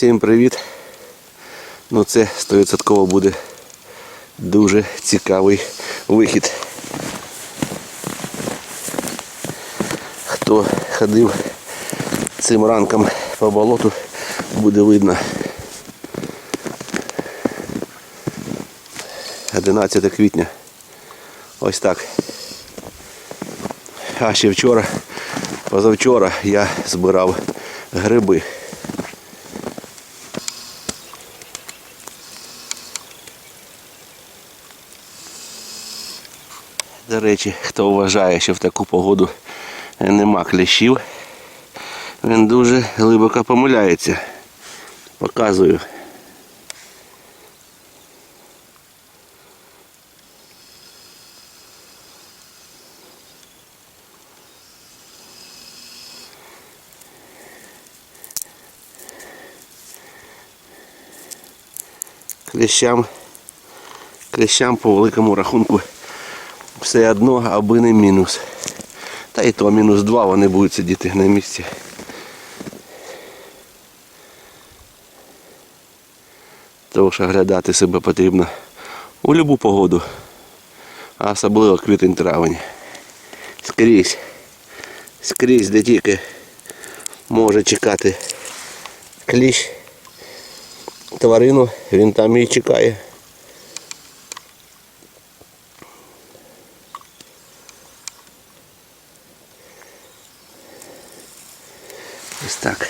Всім привіт! Ну це 100% буде дуже цікавий вихід. Хто ходив цим ранком по болоту, буде видно. 11 квітня. Ось так. А ще вчора, позавчора я збирав гриби. До речі, хто вважає, що в таку погоду нема кліщів, він дуже глибоко помиляється. Показую. Кліщам, кліщам по великому рахунку все одно, аби не мінус. Та і то мінус два вони будуть сидіти на місці. Тому що глядати себе потрібно у будь-яку погоду, а особливо квітень-травень. Скрізь. Скрізь, де тільки може чекати кліщ тварину, він там і чекає. Ось так.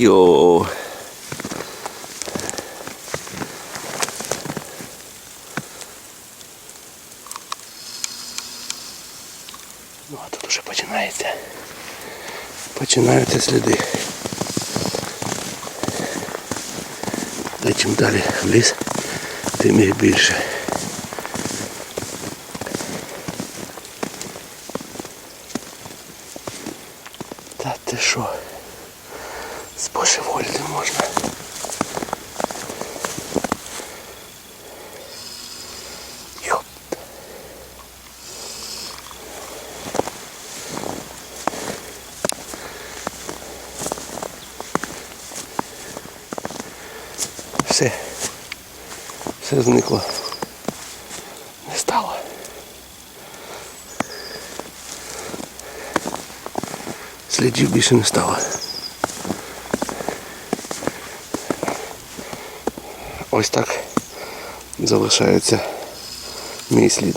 Йоу. Ну, а тут уже починається. Починаються сліди. Та чим далі в ліс, тим їх більше. Та ти що? Все. Все зникло. Не стало. Слідів більше не стало. Ось так залишається мій слід.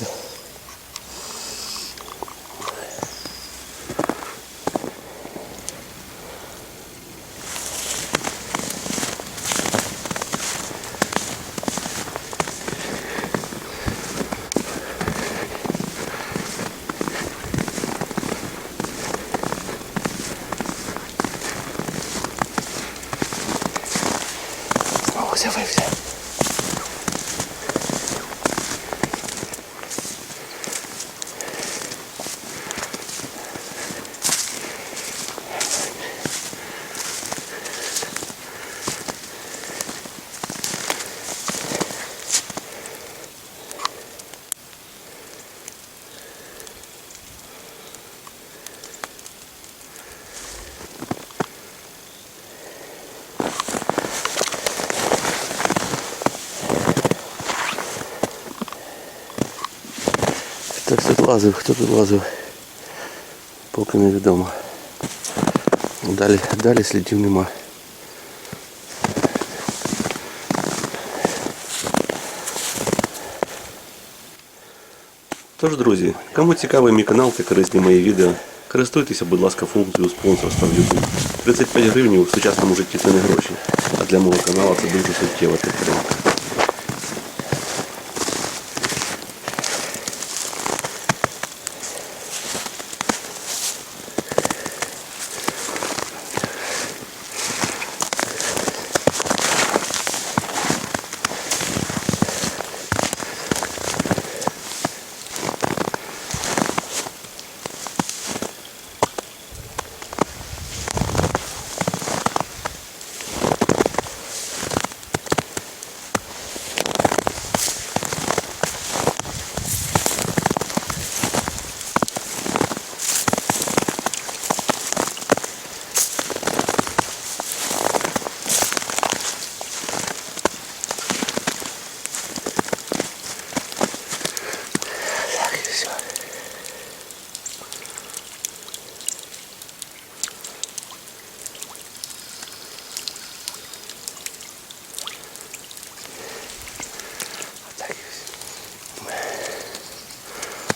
Хто тут лазив, хто тут лазив, поки невідомо. Далі, далі слідів нема. Тож, друзі, кому цікавий мій канал та корисні мої відео, користуйтеся, будь ласка, функцією спонсорства в YouTube. 35 гривень в сучасному житті це не гроші, а для мого каналу це дуже суттєва підтримка.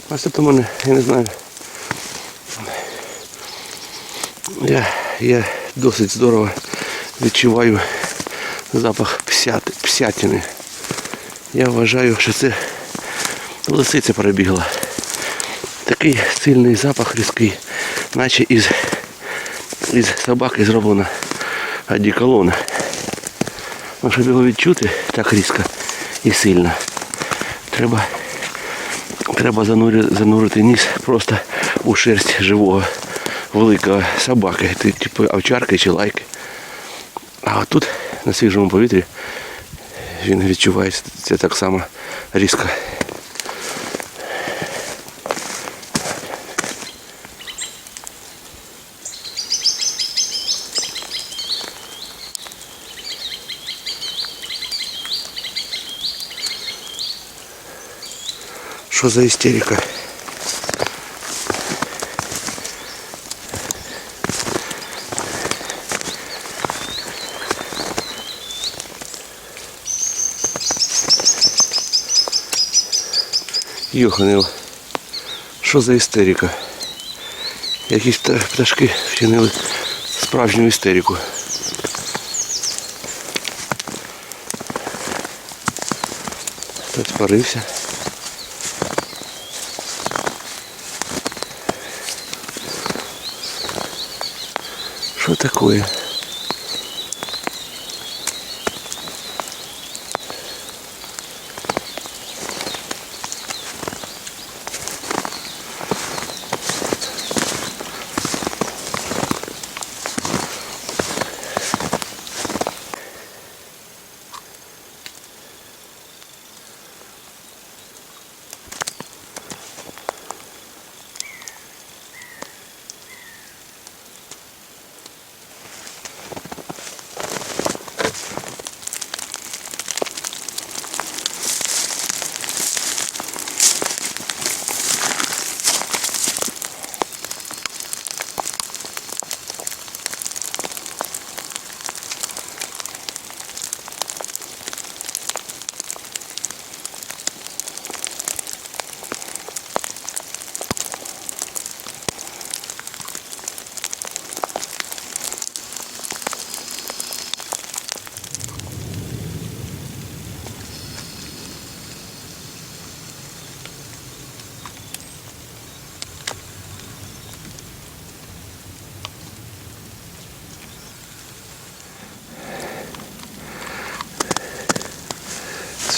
А це то мене, я не знаю. Я, я досить здорово відчуваю запах псяти, псятини. Я вважаю, що це лисиця перебігла. Такий сильний запах різкий, наче із, із собаки зроблена одіколона. Ну, щоб його відчути так різко і сильно, треба, треба занурити, ніс просто у шерсть живого великого собаки, ти- типу овчарки чи лайки. А от тут на свіжому повітрі він відчувається це так само різко. Що за істерика? Йоханил. Що за істерика? Якісь пташки вчинили справжню істерику. Хтось парився. Що таке?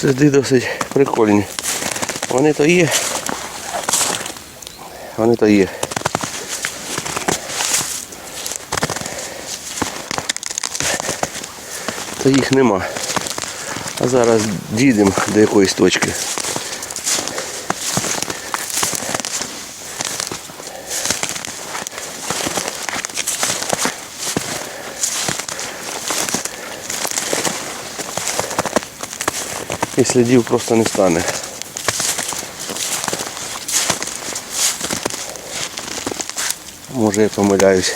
Сліди досить прикольні. Вони то є. Вони то є. Та їх нема. А зараз дійдемо до якоїсь точки. І слідів просто не стане. Може я помиляюсь.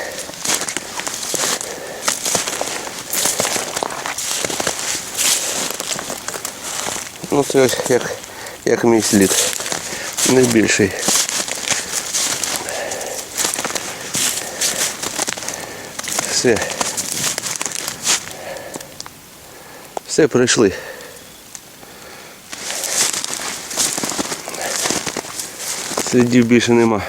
Ну це ось як, як мій слід. Не більший. Все. Все пройшли. Слідів більше нема.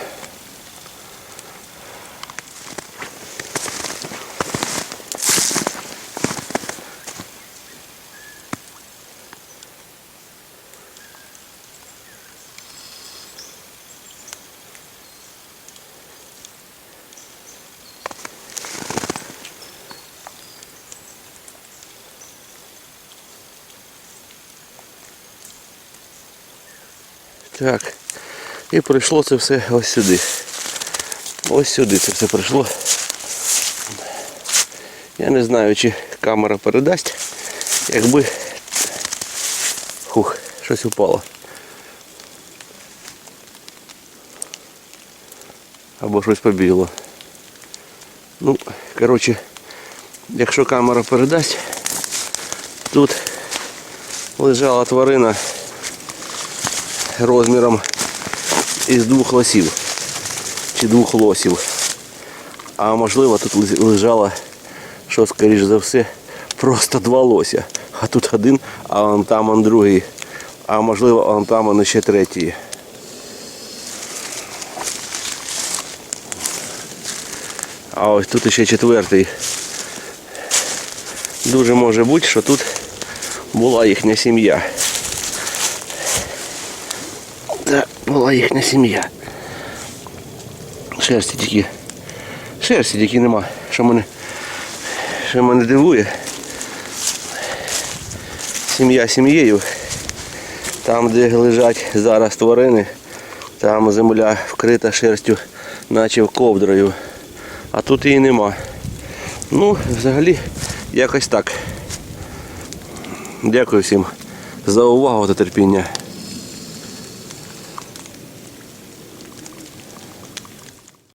Так. І прийшло це все ось сюди. Ось сюди це все прийшло. Я не знаю, чи камера передасть, якби Хух, щось упало. Або щось побігло. Ну, коротше, якщо камера передасть, тут лежала тварина розміром із двох лосів. Чи двох лосів. А можливо тут лежало, що скоріш за все, просто два лося. А тут один, а вон там он другий. А можливо, вон там он ще третій. А ось тут ще четвертий. Дуже може бути, що тут була їхня сім'я. Це була їхня сім'я. Шерсті тільки. Шерсті тільки нема. Що мене, що мене дивує. Сім'я сім'єю. Там, де лежать зараз тварини, там земля вкрита шерстю, наче ковдрою. А тут її нема. Ну, взагалі, якось так. Дякую всім за увагу та терпіння.